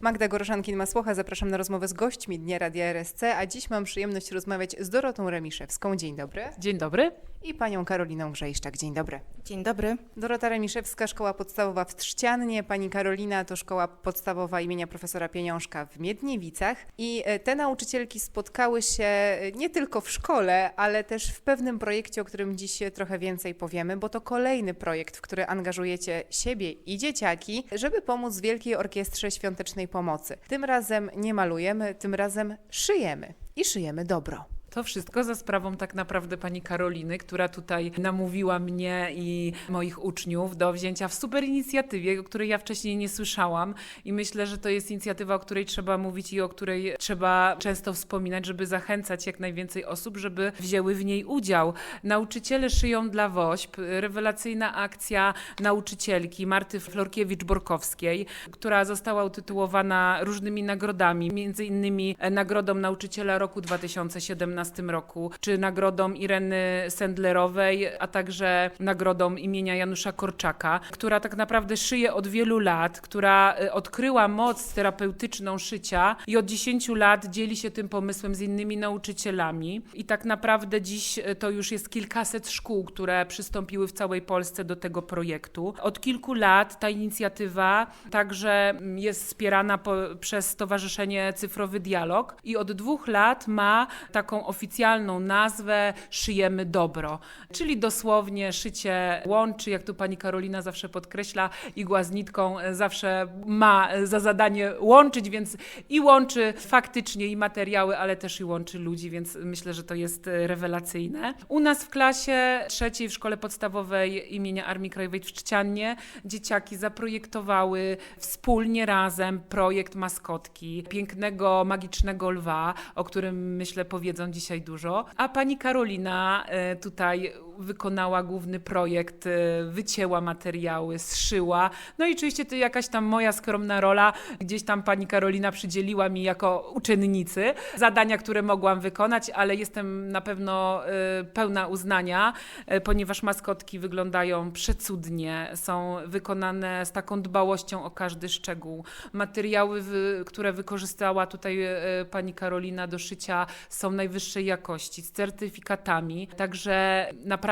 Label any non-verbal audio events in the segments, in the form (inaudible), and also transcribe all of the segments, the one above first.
Magda Goroszankin-Masłocha, zapraszam na rozmowę z gośćmi Dnia Radia RSC, a dziś mam przyjemność rozmawiać z Dorotą Remiszewską. Dzień dobry. Dzień dobry. I panią Karoliną Grzejszczak. Dzień dobry. Dzień dobry. Dorota Remiszewska, Szkoła Podstawowa w Trzciannie, pani Karolina to Szkoła Podstawowa imienia profesora Pieniążka w Miedniewicach. I e, te nauczycielki spotkały się e, nie tylko w szkole, ale też w pewnym projekcie, o którym dziś trochę więcej powiemy, bo to kolejny projekt, w który angażujecie siebie i dzieciaki, żeby pomóc Wielkiej Orkiestrze Świątecznej Pomocy. Tym razem nie malujemy, tym razem szyjemy. I szyjemy dobro. To wszystko za sprawą tak naprawdę pani Karoliny, która tutaj namówiła mnie i moich uczniów do wzięcia w super inicjatywie, o której ja wcześniej nie słyszałam i myślę, że to jest inicjatywa, o której trzeba mówić i o której trzeba często wspominać, żeby zachęcać jak najwięcej osób, żeby wzięły w niej udział. Nauczyciele szyją dla WOŚP. Rewelacyjna akcja nauczycielki Marty Florkiewicz-Borkowskiej, która została utytułowana różnymi nagrodami, między innymi Nagrodą Nauczyciela Roku 2017 roku, czy nagrodą Ireny Sendlerowej, a także nagrodą imienia Janusza Korczaka, która tak naprawdę szyje od wielu lat, która y, odkryła moc terapeutyczną szycia i od 10 lat dzieli się tym pomysłem z innymi nauczycielami. I tak naprawdę dziś y, to już jest kilkaset szkół, które przystąpiły w całej Polsce do tego projektu. Od kilku lat ta inicjatywa także mm, jest wspierana po, przez Stowarzyszenie Cyfrowy Dialog i od dwóch lat ma taką oficjalną nazwę Szyjemy Dobro, czyli dosłownie szycie łączy, jak tu pani Karolina zawsze podkreśla, igła z nitką e, zawsze ma e, za zadanie łączyć, więc i łączy faktycznie i materiały, ale też i łączy ludzi, więc myślę, że to jest e, rewelacyjne. U nas w klasie trzeciej w szkole podstawowej imienia Armii Krajowej w Czciannie dzieciaki zaprojektowały wspólnie razem projekt maskotki, pięknego, magicznego lwa, o którym myślę powiedzą dzisiaj dużo. A pani Karolina e, tutaj wykonała główny projekt, e, wycięła materiały, zszyła. No i oczywiście to jakaś tam moja skromna rola, gdzieś tam pani Karolina przydzieliła mi jako uczennicy zadania, które mogłam wykonać, ale jestem na pewno e, pełna uznania, e, ponieważ maskotki wyglądają przecudnie, są wykonane z taką dbałością o każdy szczegół. Materiały, które wykorzystała tutaj pani Karolina do szycia są najwyższej jakości, z certyfikatami, także naprawdę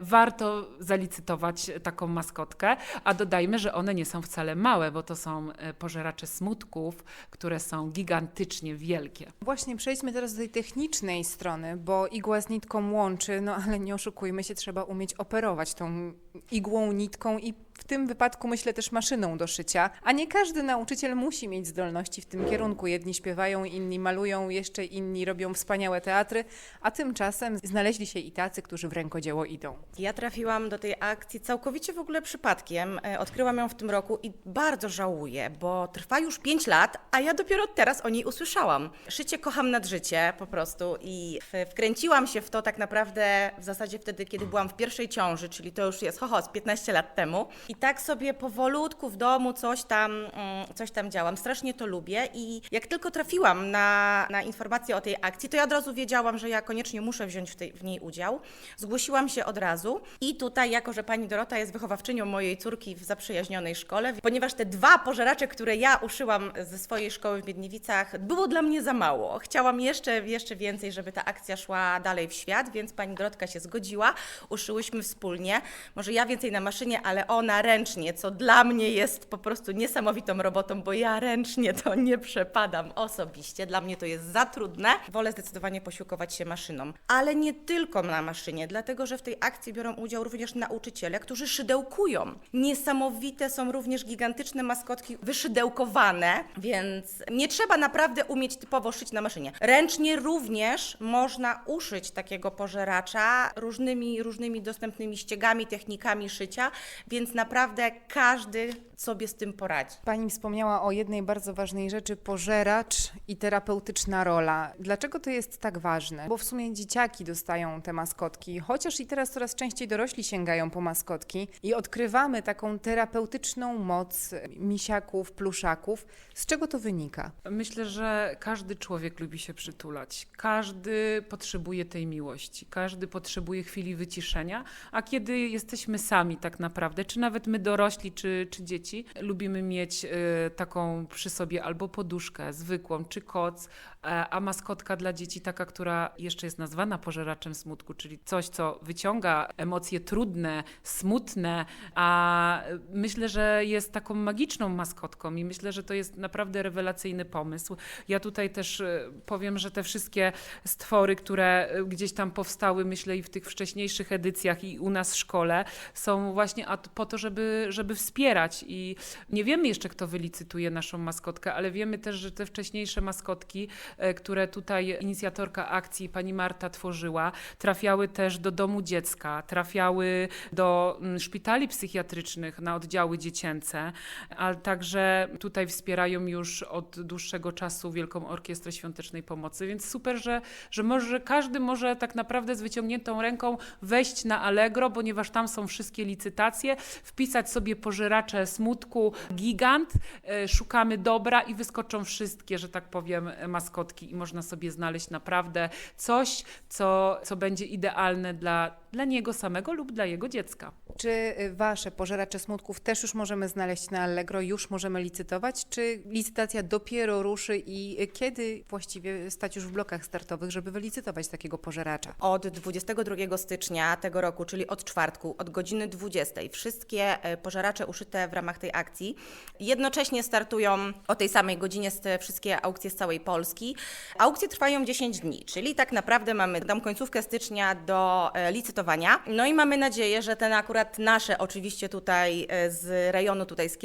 warto zalicytować taką maskotkę, a dodajmy, że one nie są wcale małe, bo to są e, pożeracze smutków, które są gigantycznie wielkie. Właśnie przejdźmy teraz do tej technicznej strony, bo igła z nitką łączy, no ale nie oszukujmy się, trzeba umieć operować tą igłą, nitką i w tym wypadku myślę też maszyną do szycia. A nie każdy nauczyciel musi mieć zdolności w tym kierunku. Jedni śpiewają, inni malują, jeszcze inni robią wspaniałe teatry, a tymczasem znaleźli się i tacy, którzy w rękodzieło idą. Ja trafiłam do tej akcji całkowicie w ogóle przypadkiem. E, Odkryłam ją w tym roku i bardzo żałuję, bo trwa już 5 lat, a ja dopiero teraz o niej usłyszałam. Szycie kocham nad życie po prostu i wkręciłam się w to tak naprawdę w zasadzie wtedy, kiedy byłam w pierwszej ciąży, czyli to już jest hoho, z 15 lat temu. I tak sobie powolutku w domu coś tam, mm, coś tam działam. Strasznie to lubię i jak tylko trafiłam na, na informację o tej akcji, to ja od razu wiedziałam, że ja koniecznie muszę wziąć w, tej, w niej udział. Zgłosiłam się od razu i tutaj, jako że pani Dorota jest wychowawczynią mojej córki w zaprzyjaźnionej szkole, ponieważ te dwa pożeracze, które ja uszyłam ze swojej szkoły w Miedniewicach, było dla mnie za mało. Chciałam jeszcze, jeszcze więcej, żeby ta akcja szła dalej w świat, więc pani Dorotka się zgodziła. Uszyłyśmy wspólnie. Może ja więcej na maszynie, ale ona ręcznie, co dla mnie jest po prostu niesamowitą robotą, bo ja ręcznie to nie przepadam osobiście. Dla mnie to jest za trudne. Wolę zdecydowanie posiłkować się maszyną. Ale nie tylko na maszynie, dlatego że w tej akcji biorą udział również nauczyciele, którzy szydełkują. Niesamowite są również gigantyczne maskotki wyszydełkowane, więc nie trzeba naprawdę umieć typowo szyć na maszynie. Ręcznie również można uszyć takiego pożeracza różnymi, różnymi dostępnymi ściegami, technikami szycia, więc naprawdę każdy sobie z tym poradzi. Pani wspomniała o jednej bardzo ważnej rzeczy, pożeracz i terapeutyczna rola. Dlaczego to jest tak ważne? Bo w sumie dzieciaki dostają te maskotki, chociaż i teraz coraz częściej dorośli sięgają po maskotki i odkrywamy taką terapeutyczną moc misiaków, pluszaków. Z czego to wynika? Myślę, że każdy człowiek lubi się przytulać. Każdy potrzebuje tej miłości. Każdy potrzebuje chwili wyciszenia. A kiedy jesteśmy sami, tak naprawdę, czy nawet my dorośli, czy, czy dzieci. Lubimy mieć y, taką przy sobie albo poduszkę zwykłą, czy koc, e, a maskotka dla dzieci taka, która jeszcze jest nazwana pożeraczem smutku, czyli coś, co wyciąga emocje trudne, smutne, a myślę, że jest taką magiczną maskotką i myślę, że to jest naprawdę rewelacyjny pomysł. Ja tutaj też y, powiem, że te wszystkie stwory, które y, gdzieś tam powstały, myślę i w tych wcześniejszych edycjach i u nas w szkole, są właśnie po to, żeby, żeby wspierać. I nie wiemy jeszcze, kto wylicytuje naszą maskotkę, ale wiemy też, że te wcześniejsze maskotki, e, które tutaj inicjatorka akcji pani Marta tworzyła, trafiały też do domu dziecka, trafiały do mm, szpitali psychiatrycznych na oddziały dziecięce, ale także tutaj wspierają już od dłuższego czasu Wielką Orkiestrę Świątecznej Pomocy, więc super, że, że może każdy może tak naprawdę z wyciągniętą ręką wejść na Allegro, ponieważ tam są wszystkie licytacje, wpisać sobie pożeracze smutku, gigant, e, szukamy dobra i wyskoczą wszystkie, że tak powiem, maskotki i można sobie znaleźć naprawdę coś, co, co będzie idealne dla, dla niego samego lub dla jego dziecka. Czy y, wasze pożeracze smutków też już możemy znaleźć na Allegro, już możemy licytować? Czy licytacja dopiero ruszy i y, kiedy właściwie stać już w blokach startowych, żeby wylicytować takiego pożeracza? Od 22 stycznia tego roku, czyli od czwartku, od godziny 20, wszystkie e, pożeracze uszyte w ramach tej akcji jednocześnie startują o tej samej godzinie wszystkie aukcje z całej Polski. Aukcje trwają 10 dni, czyli tak naprawdę mamy tam końcówkę stycznia do e, licytowania. No i mamy nadzieję, że ten akurat nasze oczywiście tutaj e, z rejonu tutaj z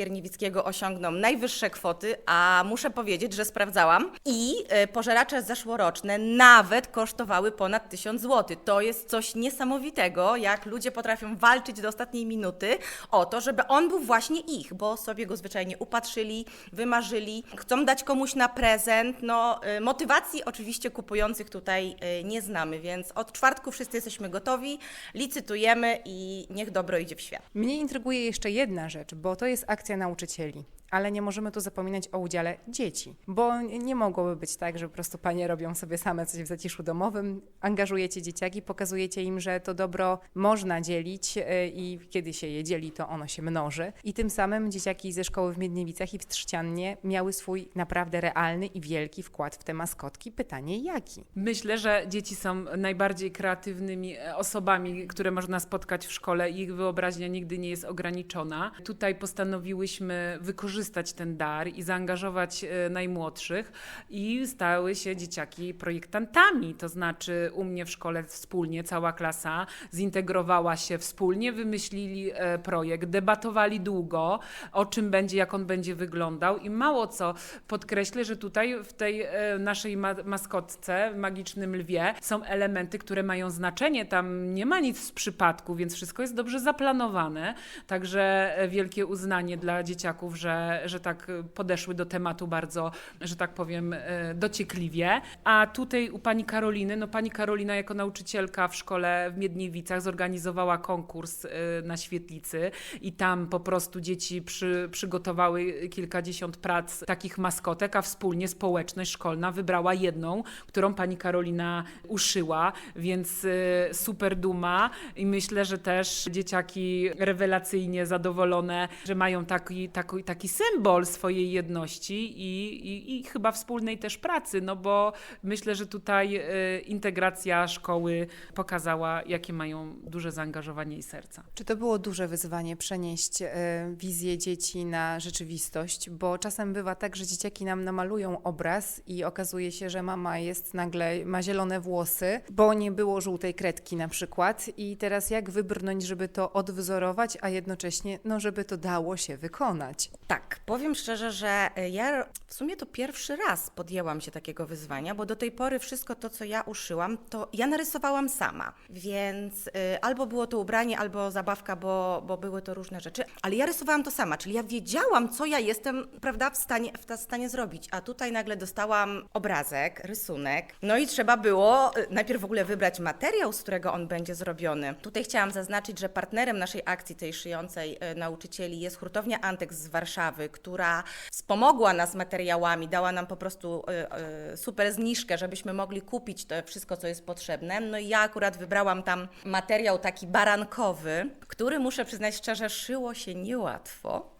osiągną najwyższe kwoty, a muszę powiedzieć, że sprawdzałam i e, pożeracze zeszłoroczne nawet kosztowały ponad 1000 zł. To jest coś niesamowitego, jak ludzie potrafią walczyć do ostatniej minuty o to, żeby on był właśnie ich, bo sobie go zwyczajnie upatrzyli, wymarzyli, chcą dać komuś na prezent. No, y, motywacji oczywiście kupujących tutaj nie znamy, więc od czwartku wszyscy jesteśmy gotowi, licytujemy i niech dobro idzie w świat. Mnie intryguje jeszcze jedna rzecz, bo to jest akcja nauczycieli. Ale nie możemy tu zapominać o udziale dzieci, bo nie mogłoby być tak, że po prostu panie robią sobie same coś w zaciszu domowym, angażujecie dzieciaki, pokazujecie im, że to dobro można dzielić y, i kiedy się je dzieli, to ono się mnoży. I tym samym dzieciaki ze szkoły w Miedniewicach i w Trzciannie miały swój naprawdę realny i wielki wkład w te maskotki. Pytanie jaki? Myślę, że dzieci są najbardziej kreatywnymi e, osobami, które można spotkać w szkole ich wyobraźnia nigdy nie jest ograniczona. Tutaj postanowiłyśmy wykorzystać ten dar i zaangażować e, najmłodszych i stały się dzieciaki projektantami. To znaczy u mnie w szkole wspólnie cała klasa zintegrowała się wspólnie, wymyślili e, projekt, debatowali długo o czym będzie, jak on będzie wyglądał i mało co podkreślę, że tutaj w tej e, naszej ma maskotce, magicznym lwie, są elementy, które mają znaczenie. Tam nie ma nic z przypadku, więc wszystko jest dobrze zaplanowane. Także wielkie uznanie dla dzieciaków, że, że tak e, podeszły do tematu bardzo, że tak powiem, e, dociekliwie. A tutaj u pani Karoliny, no pani Karolina jako nauczycielka w szkole w Miedniewicach zorganizowała konkurs e, na świetlicy i tam po prostu dzieci przy, przygotowały kilkadziesiąt prac takich maskotek, a wspólnie społeczność szkolna wybrała jedną, którą pani Karolina uszyła, więc super duma i myślę, że też dzieciaki rewelacyjnie zadowolone, że mają taki, taki, taki symbol swojej jedności i, i, i chyba wspólnej też pracy, no bo myślę, że tutaj y, integracja szkoły pokazała, jakie mają duże zaangażowanie i serca. Czy to było duże wyzwanie przenieść e, wizję dzieci na rzeczywistość? Bo czasem bywa tak, że dzieciaki nam namalują obraz i okazuje się, że mama jest nagle, ma zielone włosy, bo nie było żółtej kredki na przykład. I teraz jak wybrnąć, żeby to odwzorować, a jednocześnie, no, żeby to dało się wykonać? Tak, powiem szczerze, że e, ja w sumie to pierwszy raz podjęłam się takiego wyzwania, bo do tej pory wszystko to, co ja uszyłam, to ja narysowałam sama. Więc y, albo było to ubranie, albo zabawka, bo, bo były to różne rzeczy, ale ja rysowałam to sama, czyli ja wiedziałam, co ja jestem, prawda, w stanie, w stanie zrobić. A tutaj nagle dostałam obrazek, rysunek, no i trzeba było y, najpierw w ogóle wybrać materiał, z którego on będzie zrobiony. Tutaj chciałam zaznaczyć, że partnerem naszej akcji, tej szyjącej y, nauczycieli, jest hurtownia Antek z Warszawy, która wspomogła nas materiałami, dała nam po prostu y, y, super zniżkę, żebyśmy mogli kupić to wszystko, co jest potrzebne. No i ja akurat wybrałam tam materiał taki barankowy, który muszę przyznać szczerze, szyło się niełatwo.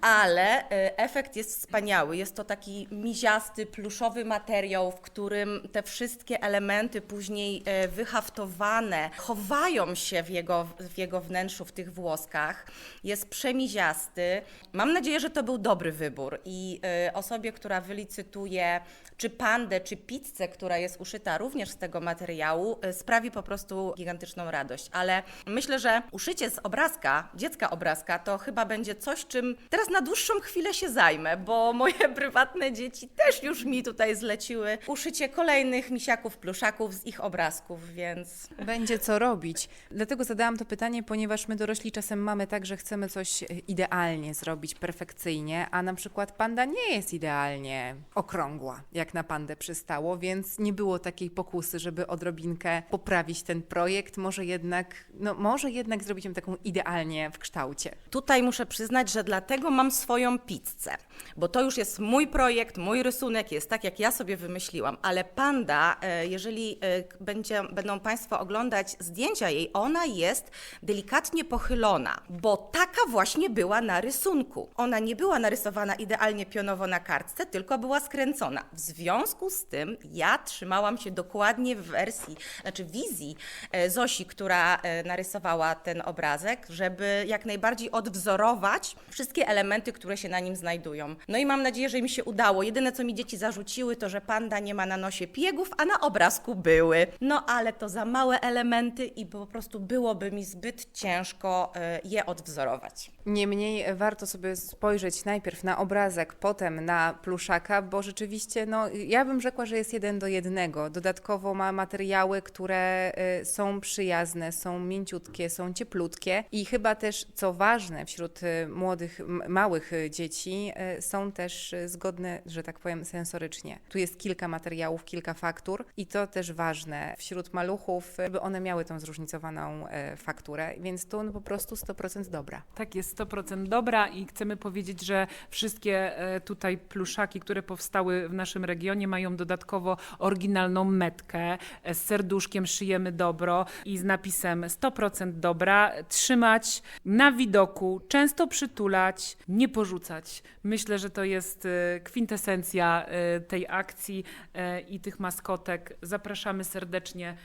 Ale e, efekt jest wspaniały. Jest to taki miziasty, pluszowy materiał, w którym te wszystkie elementy później e, wyhaftowane chowają się w jego, w jego wnętrzu, w tych włoskach. Jest przemiziasty. Mam nadzieję, że to był dobry wybór i e, osobie, która wylicytuje czy pandę, czy pizzę, która jest uszyta również z tego materiału, sprawi po prostu gigantyczną radość. Ale myślę, że uszycie z obrazka, dziecka obrazka, to chyba będzie coś, czym teraz na dłuższą chwilę się zajmę, bo moje (laughs) prywatne dzieci też już mi tutaj zleciły uszycie kolejnych misiaków, pluszaków z ich obrazków, więc Będzie co robić. Dlatego zadałam to pytanie, ponieważ my dorośli czasem mamy tak, że chcemy coś e, idealnie zrobić, perfekcyjnie, a na przykład panda nie jest idealnie okrągła, jak na pandę przystało, więc nie było takiej pokusy, żeby odrobinkę poprawić ten projekt, może jednak, no może jednak zrobić ją taką idealnie w kształcie. Tutaj muszę przyznać, że dlatego mam swoją pizzę, bo to już jest mój projekt, mój rysunek, jest tak, jak ja sobie wymyśliłam. Ale panda, e, jeżeli e, będzie, będą Państwo oglądać zdjęcia jej, ona jest delikatnie pochylona, bo taka właśnie była na rysunku. Ona nie była narysowana idealnie pionowo na kartce, tylko była skręcona. W związku z tym ja trzymałam się dokładnie w wersji, znaczy wizji e, Zosi, która narysowała ten obrazek, żeby jak najbardziej odwzorować wszystkie elementy, które się na nim znajdują. No i mam nadzieję, że mi się udało. Jedyne, co mi dzieci zarzuciły, to że panda nie ma na nosie piegów, a na obrazku były. No ale to za małe elementy i po prostu byłoby mi zbyt ciężko e, je odwzorować. Niemniej warto sobie spojrzeć najpierw na obrazek, potem na pluszaka, bo rzeczywiście, no, ja bym rzekła, że jest jeden do jednego. Dodatkowo ma materiały, które y, są przyjazne, są mięciutkie, są cieplutkie i chyba też, co ważne wśród y, młodych, m- małych y, dzieci, y, są też y, zgodne, że tak powiem, sensorycznie. Tu jest kilka materiałów, kilka faktur i to też ważne wśród maluchów, by one miały tą zróżnicowaną fakturę, więc tu no, po prostu 100% dobra. Tak, jest 100% dobra i chcemy powiedzieć, że wszystkie e, tutaj pluszaki, które powstały w naszym regionie mają dodatkowo oryginalną metkę. E, Z serduszkiem szyjemy dobro i z napisem 100% dobra. Trzymać na widoku, często przytulać, nie porzucać. Myślę, że to jest e, kwintesencja e, tej akcji e, i tych maskotek. Zapraszamy serdecznie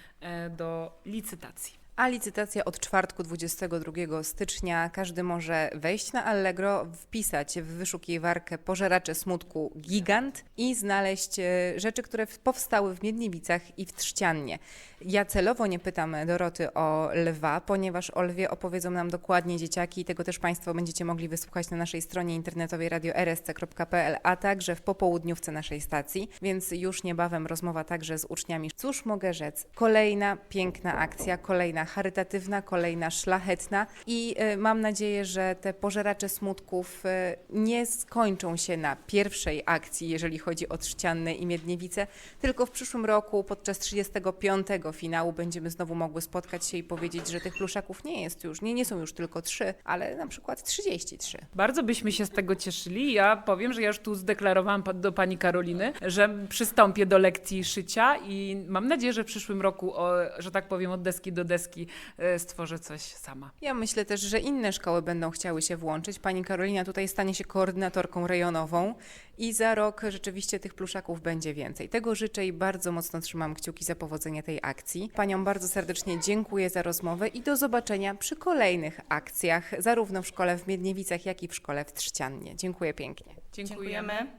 do licytacji. A licytacja od czwartku 22 stycznia. Każdy może wejść na Allegro, wpisać w wyszukiwarkę pożeracze smutku gigant i znaleźć e, rzeczy, które powstały w Miedniewicach i w Trzciannie. Ja celowo nie pytam Doroty o lwa, ponieważ o lwie opowiedzą nam dokładnie dzieciaki i tego też Państwo będziecie mogli wysłuchać na naszej stronie internetowej radio.rsc.pl, a także w popołudniówce naszej stacji, więc już niebawem rozmowa także z uczniami. Cóż mogę rzec? Kolejna piękna akcja, kolejna charytatywna, kolejna szlachetna i y, mam nadzieję, że te pożeracze smutków y, nie skończą się na pierwszej akcji, jeżeli chodzi o Trzciannę i Miedniewice, tylko w przyszłym roku podczas 35. finału będziemy znowu mogły spotkać się i powiedzieć, że tych pluszaków nie jest już, nie, nie są już tylko trzy, ale na przykład 33. Bardzo byśmy się z tego cieszyli. Ja powiem, że ja już tu zdeklarowałam do pani Karoliny, że przystąpię do lekcji szycia i mam nadzieję, że w przyszłym roku, o, że tak powiem, od deski do deski e, stworzę coś sama. Ja myślę też, że inne szkoły będą chciały się włączyć. Pani Karolina tutaj stanie się koordynatorką rejonową i za rok rzeczywiście tych pluszaków będzie więcej. Tego życzę i bardzo mocno trzymam kciuki za powodzenie tej akcji. Paniom bardzo serdecznie dziękuję za rozmowę i do zobaczenia przy kolejnych akcjach, zarówno w szkole w Miedniewicach, jak i w szkole w Trzciannie. Dziękuję pięknie. Dziękujemy.